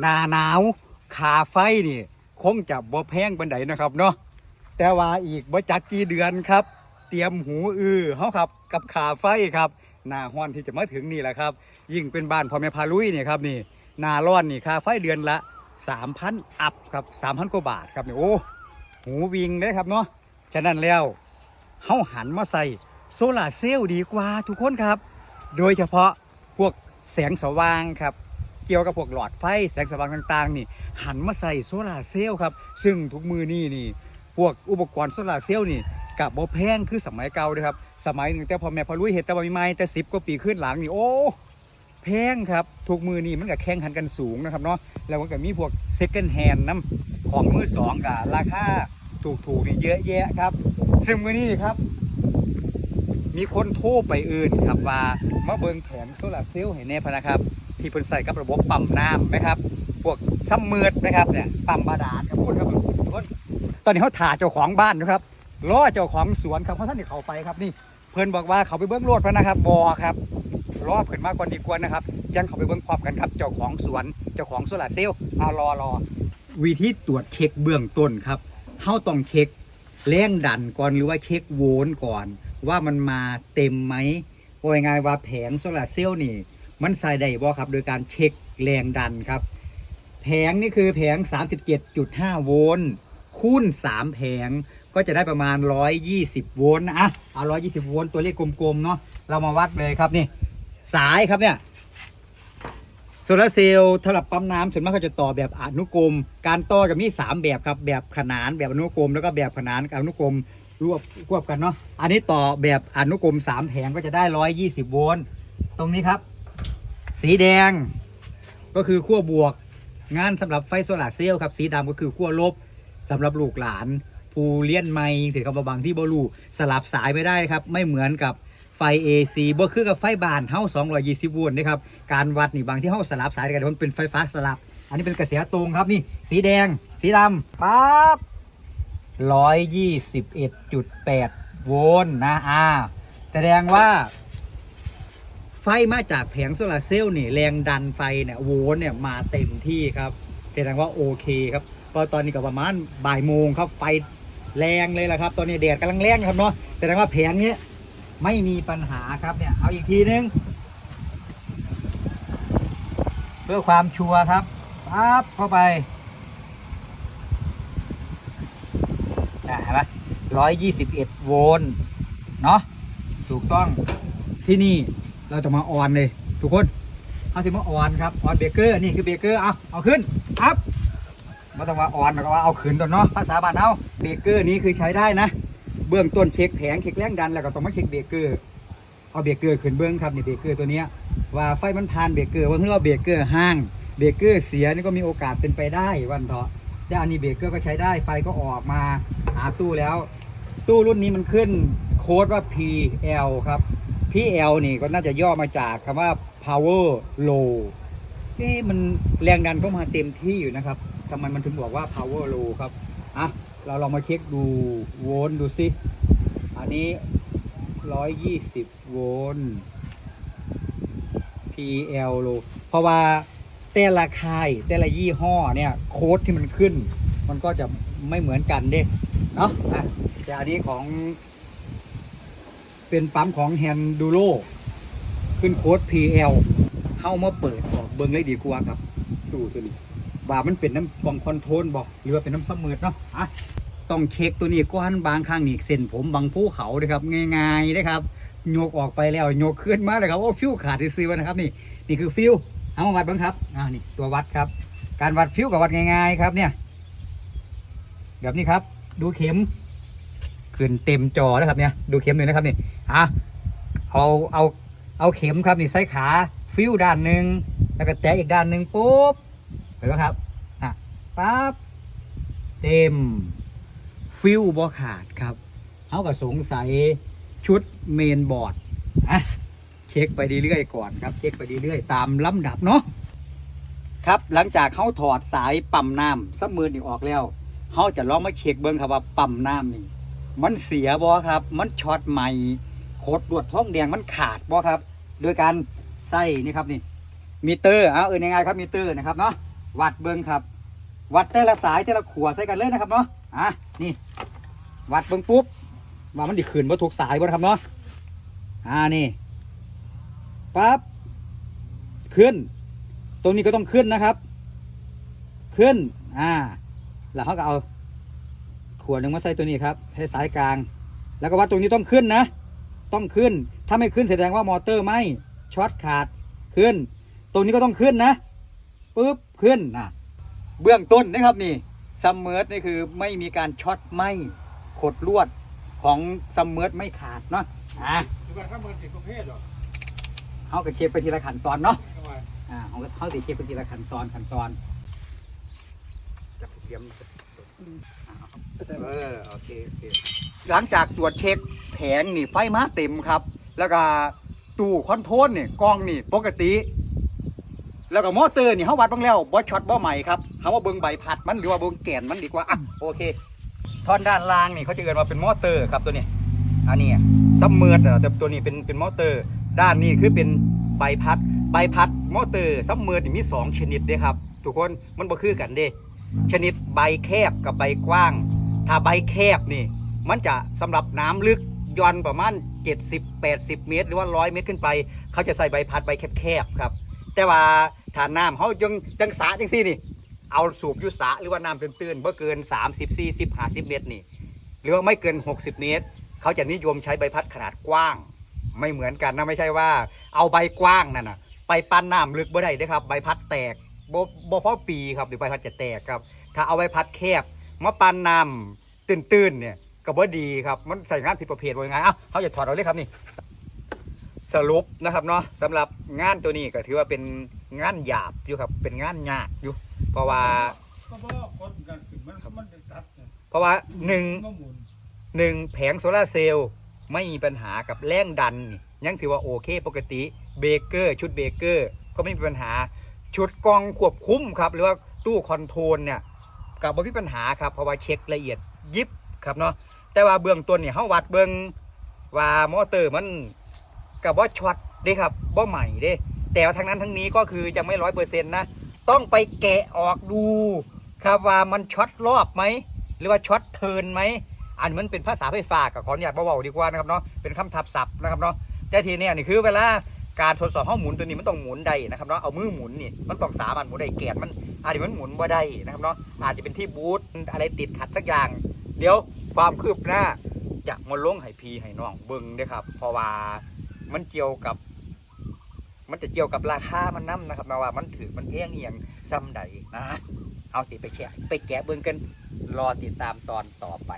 หนาหนาวค่าไฟนี่คงจะบ่แพงปานใดนะครับเนาะแต่ว่าอีกบ่จักกี่เดือนครับ เตรียมหูอือเฮาครับ กับค่าไฟครับหน้าฮ้อนที่จะมาถึงนี่แหละครับ ยิ่งเป็นบ้านพ่อแม่พาลุยเนี่ยครับนี่หน้าร้อนนี่ค่าไฟเดือนละ 3,000 อัพครับ 3,000กว่าบาทครับนี่โอ้หูวิงเลยครับเนาะฉะนั้นแล้วเฮาหันมาใส่โซลาเซลล์ดีกว่าทุกคนครับ โดยเฉพาะพวกแสงสว่างครับ เกี่ยวกับพวกหลอดไฟแสงสว่างต่างๆ นี่ หันมาใส่โซลาร์เซลล์ครับ ซึ่งทุกมือนี่นี่พวกอุปกรณ์โซลาร์เซลล์นี่กับบ่แพงคือสมัยเก่าเลยครับ สมัยหนึ่งแต่พอแม่พอลุยเห็ดแต่ว่ามีไม้แต่สิบกว่าปีขึ้นหลังนี่โอ้แพงครับทุกมือนี่มันก็แข่งขันกันสูงนะครับเนาะแล้วก็มีพวก second hand น้ำของมือสองกับราคาถูกๆนี่เยอะแยะครับ ซึ่งมือนี้ครับ มีคนโทรไปอื่นครับว่ามาเบิงแผงโซลาร์เซลล์ให้แน่พนะครับ ที่เพิ่นใส่กับระบบปั๊มน้ำนะครับ พวกซ้ำมืดนะครับเนี่ยปั๊มบาดาลครับพูดครับทุกคนตอนนี้เขาถ่าเจ้าของบ้านนะครับรอเจ้าของสวนครับเพราะท่านนี่เขาไปครับนี่เพิ่นบอกว่าเขาไปเบิ้องโลดพะนะครับบอครับรอเพิ่นมากกว่าดีกว่านะครับ ยังเขาไปเบิ้องพร้อมกันครับเจ้าของสวนเจ้าของโซลาเซลล์เอารอรอวิธีตรวจเช็คเบื้องต้นครับเฮาต้องเช็คแรงดันก่อนหรือว่าเช็คโวลต์ก่อน ว่ามันมาเต็มไหมว่ายังไงว่าแผงโซลาเซลล์นี่ มันใส่ได้บ่ครับ โดยการเช็คแรงดันครับ แผงนี่คือแผง 37.5 โวลต์คูณ 3 แผงก็จะได้ประมาณ 120 โวลต์นะอะเอา 120 โวลต์ตัวเลขกลมๆเนาะเรามาวัดเลยครับนี่ สายครับเนี่ยโซลาเซลล์สำหรับปั๊มน้ำส่วนมากเขาจะต่อแบบอนุกรม การต่อจะมี 3 แบบครับ แบบขนานแบบอนุกรม แล้วก็แบบขนานกับอนุกรมรวบควบกันเนาะอันนี้ต่อแบบอนุกรม 3 แผงก็จะได้ 120 โวลต์ตรงนี้ครับ สีแดงก็คือขั้วบวก งานสำหรับไฟโซลาร์เซลล์ครับ สีดำก็คือขั้วลบสำหรับลูกหลานผู้เลี้ยนไม่ถือกับบางที่บรูสลับสายไม่ได้ครับ ไม่เหมือนกับไฟ AC บ่คือกับไฟบานเท่า220 โวลต์นะครับการวัดนี่บางที่เท่าสลับสายกันมันเป็นไฟฟ้าสลับ อันนี้เป็นกระแสตรงครับนี่ สีแดง สีดำปั๊บ121.8 โวลต์นะอ่าแสดงว่า ฟมาจากแผงโซลาร์เซลล์นี่แรงดันไฟเนี่ยโวลต์เนี่ยมาเต็มที่ครับแสดงว่าโอเคครับเพราะตอนนี้ก็ประมาณบ่ายโมงครับไฟแรงเลยละครับ ตอนนี้แดดกำลังแรงครับเนาะแสดงว่าแผงนี้ไม่มีปัญหาครับเนี่ยเอาอีกทีนึงเพื่อความชัวร์ครับปั๊บเข้าไปอ่าเห็นไหมร้อยยี่สิบเอ็ดโวลต์เนาะถูกต้องที่นี่ เราจะมาออนเลยทุกคนเอาสิมาออนครับออนเบเกอร์นี่คือเบเกอร์เอาเอาขึ้นอัพม่ต้องว่าออนหรอว่าเอาขึ้นตัวเนาะภาษาบ้านเอาเบเกอร์นี้คือใช้ได้นะ เบื้องต้นเช็คแผงเช็คแรงดันแล้วก็ต้องมาเช็คเบเกอร์เอาเบเกอร์ขึ้นเบื้องครับนี่เบเกอร์ตัวเนี้ยว่าไฟมันผ่านเบเกอร์ว่าเพื่อว่าเบเกอร์ห้างเบเกอร์เสียนี่ก็มีโอกาสเป็นไปได้วันเถาะแต่อันนี้เบเกอร์ก็ใช้ได้ไฟก็ออกมาหาตู้แล้ว ตู้รุ่นนี้มันขึ้นโค้ดว่า PL ครับ PL นี่ก็น่าจะย่อมาจากคำว่า power low นี่มันแรงดันก็มาเต็มที่อยู่นะครับทำไมมันถึงบอกว่า power low ครับ อะ เราลองมาเช็คดูโวลต์ดูสิ อันนี้ 120 โวลต์ PL low เพราะว่าแต่ละค่ายแต่ละยี่ห้อเนี่ยโค้ดที่มันขึ้น มันก็จะไม่เหมือนกันเด้เนาะอะแต่อันนี้ของ เป็นปั๊มของแฮนดูโ o ขึ้นโค้ด PL เข้ามาเปิดออกเบิ้งเลยดีกว่าครับดูตัวนี้ว่ามันเป็นน้ำกล่องคอนโทรลบอกหรือว่าเป็นน้ำซัมเมิร์ดเนาะอะต้องเช็คตัวนี้ก้อนบางข้างนี่เส้นผมบางภูเขานะครับง่ายๆนะครับโยกออกไปแล้วโยกขึ้นมาเลยครับโอ้ฟิวขาดซื้อๆไว้นะครับนี่นี่คือฟิวเอามาวัดบ้างครับอ่านี่ตัววัดครับ การวัดฟิวกับวัดง่ายๆครับเนี่ยแบบนี้ครับ ดูเข็ม ขึ้นเต็มจอนะครับเนี่ยดูเข็มหนึ่งนะครับนี่อะเอาเอาเอาเข็มครับนี่ใส่ขาฟิวด้านหนึ่งแล้วก็แตะอีกด้านหนึ่งปุ๊บเห็นไหมครับอะปั๊บเต็มฟิวบ่ขาดครับเขาก็สงสัยชุดเมนบอร์ดอะเช็คไปเรื่อยๆก่อนครับ เช็คไปเรื่อยๆตามลำดับเนาะครับหลังจากเขาถอดสายปั๊มน้ำซับมือนี่ออกแล้วเขาจะลองมาเช็คเบิ้งครับว่าปั๊มน้ำนี่ มันเสียบอครับ มันช็อตใหม่โคดดวดท้องแดงมันขาดบอครับ โดยการใส่นี่ครับนี่มิเตอร์เอาเออยังไงครับมิเตอร์นะครับเนาะวัดเบิ้งครับ วัดแต่ละสายแต่ละขัวใส่กันเลยนะครับเนาะอะนี่ วัดเบิ้งปุ๊บว่ามันดิขืนว่าถูกสายบ่นะครับเนาะอ่านี่ปั๊บขึ้น ตรงนี้ก็ต้องขึ้นนะครับ ขึ้นอ่าแล้วเขาก็เอา วดหนึ่งมาใส่ตัวนี้ครับให้สายกลาง แล้วก็วัดตรงนี้ต้องขึ้นนะ ต้องขึ้น ถ้าไม่ขึ้นแสดงว่ามอเตอร์ไหมช็อตขาดขึ้น ตรงนี้ก็ต้องขึ้นนะปุ๊บขึ้นนะเบื้องต้นนะครับนี่ซัมเมอร์นี่คือไม่มีการช็อตไหมขดลวดของซัมเมอร์ไม่ขาดเนาะอะทุกคนข้ามเมืองสิบประเภทหรอเขาก็เช็คไปทีละขั้นตอนเนาะเข้ามอ่าเขาก็เขาติเช็คไปทีละขั้นตอนขั้นตอนจับเทียม เออโอเคโอเคหลังจากตรวจเช็คแผงนี่ไฟมาเต็มครับ แล้วก็ตู้คอนโทรลนี่กล้องนี่ปกติ แล้วก็มอเตอร์นี่เขาวัดบ้างแล้วบอช็อตบ่ใหม่ครับเขาว่าเบิ้งใบพัดมันหรือว่าเบิ้งแกนมันดีกว่าอะโอเคท่อนด้านล่างนี่เขาจะเรียกว่าเป็นมอเตอร์ครับตัวนี้อันนี้ซัมเมอร์แต่ตัวนี้เป็นเป็นมอเตอร์ ด้านนี้คือเป็นใบพัด ใบพัดมอเตอร์ซัมเมอร์นี่มีสองชนิดเด้ครับ ทุกคนมันบ่คือกันเด้ชนิดใบแคบกับใบกว้าง ถ้าใบแคบนี่ มันจะสำหรับน้ำลึกย่อนประมาณ 70 80 เมตร หรือว่า 100 เมตรขึ้นไป เขาจะใส่ใบพัดใบแคบๆครับ แต่ว่าถ้าน้ำเขาจังจังสาจังซี่นี่ เอาสูบยุสาหรือว่าน้ำตื้นๆเมื่อเกิน 30 40 50 เมตรนี่ หรือว่าไม่เกิน 60 เมตร เขาจะนิยมใช้ใบพัดขนาดกว้าง ไม่เหมือนกันนะไม่ใช่ว่า เอาใบกว้างนั่นนะไปปั้นน้ำลึกบ่ได้ด้อครับ ใบพัดแตกบ่บ่พอปีครับเดี๋ยวใบพัดจะแตกครับ ถ้าเอาใบพัดแคบ มาปันน้ำตื้นๆเนี่ยก็บ่ดีครับมันใส่งานผิดประเภทว่ายังไงเอ้าเขาจะถอดเอาเลยครับนี่ สรุปนะครับเนาะสำหรับงานตัวนี้ก็ถือว่าเป็นงานหยาบอยู่ครับ เป็นงานยากอยู่ เพราะว่าก็เพราะว่าคนกันขึ้นมันมันจะตัดเนี่ยเพราะว่าหนึ่งมันหมุนหนึ่งแผงโซลาร์เซลล์ไม่มีปัญหากับแรงดันนี่ยังถือว่าโอเคปกติเบเกอร์ ชุดเบเกอร์ ก็ไม่มีปัญหาชุดกล้องควบคุมครับ หรือว่าตู้คอนโทรลเนี่ย กับไม่มีปัญหาครับเพราะว่าเช็คละเอียดยิบครับเนาะแต่ว่าเบื้องต้นเนี่ยเขาวัดเบื้องว่ามอเตอร์มันกับว่าช็อตเด้ครับว่าใหม่เด้ แต่ว่าทั้งนั้นทั้งนี้ก็คือยังไม่ร้อยเปอร์เซ็นต์นะ ต้องไปแกะออกดูครับว่ามันช็อตรอบไหม หรือว่าช็อตเทินไหม อันมันเป็นภาษาไฟฟ้ากับขออนุญาตเบาๆดีกว่านะครับเนาะเป็นคำทับศัพท์นะครับเนาะแต่ทีเนี้ยนี่คือเวลา การทดสอบห้องหมุนตัวนี้มันต้องหมุนได้นะครับเนาะเอามือหมุนนี่มันต้องสามารถหมุนได้แกนมันอาจจะมันหมุนบ่ได้นะครับเนาะอาจจะเป็นที่บูทอะไรติดขัดสักอย่าง เดี๋ยวความคืบหน้าจะมาลงให้พีให้น้องเบิ่งด้อครับ เพราะว่ามันเกี่ยวกับ มันจะเกี่ยวกับราคามันนํนะครับนะว่ามันถือมันแพงอหย่างซ้ำใดนะเอาติไปแชร์ไปแกะเบิ่งกันรอติดตามตอนต่อไป